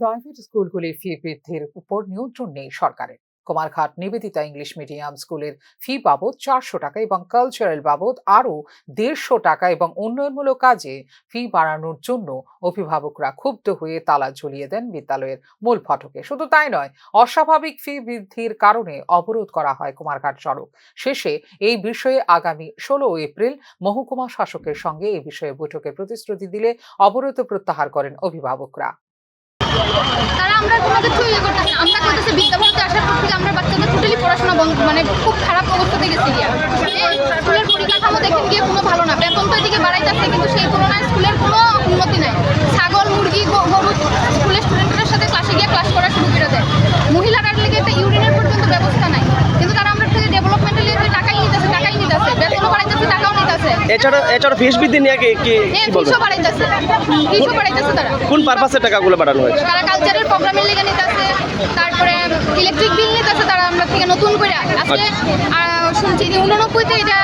Private স্কুলগুলির ফি বৃদ্ধির উপর নিয়ন্ত্রণ নেই সরকারের। কুমারঘাট নিবেদিতা ইংলিশ মিডিয়াম স্কুলের ফি বাবদ চারশো টাকা এবং কালচারাল বাবদ আরও দেড়শো টাকা এবং উন্নয়নমূলক কাজে ফি বাড়ানোর জন্য অভিভাবকরা ক্ষুব্ধ হয়ে তালা ঝুলিয়ে দেন বিদ্যালয়ের মূল ফটকে। শুধু তাই নয়, অস্বাভাবিক ফি বৃদ্ধির কারণে অবরোধ করা হয় কুমারঘাট সড়ক। শেষে এই বিষয়ে আগামী ষোলো এপ্রিল মহকুমা শাসকের সঙ্গে এই বিষয়ে বৈঠকে প্রতিশ্রুতি দিলে অবরোধ প্রত্যাহার করেন অভিভাবকরা। আমরা কোনো কিছু ইয়ে করতেছি। আমরা করতেছি বিদ্যাভারতে আসার পর থেকে আমরা বাচ্চাদের টোটালি পড়াশোনা বন্ধ মানে খুব খারাপ অবস্থাতে গেছে গিয়া স্কুলের পরিকাঠামো দেখেন গিয়ে কোনো ভালো না বেতন তো এদিকে বাড়াইতেছে, কিন্তু সেই তুলনায় স্কুলের কোনো উন্নতি নাই ছাগল মুরগি গ- গরু স্কুলের স্টুডেন্টদের সাথে ক্লাসে গিয়ে ক্লাস করা শুরু করে দেয় মহিলারা লেগে একটা ইউরিনের পর্যন্ত ব্যবস্থা নাই কিন্তু তারা আমরা থেকে ডেভেলপমেন্টের লিগে টাকাই নিতেছে টাকাই নিতেছে বেতনও বাড়াইতেছে টাকাও নিতেছে এছাড়া এছাড়া ফিস বৃদ্ধি নিয়ে কি কি হ্যাঁ বলবেন? কোন পারপাসে টাকাগুলো বাড়ানো হয়েছে? তারা কালচারের প্রোগ্রামের লেগে নিতেছে তারপরে ইলেকট্রিক বিল নিতেছে তারা আমরা থেকে নতুন করে। আজকে আহ, শুনছি যে উননব্বইতে এটা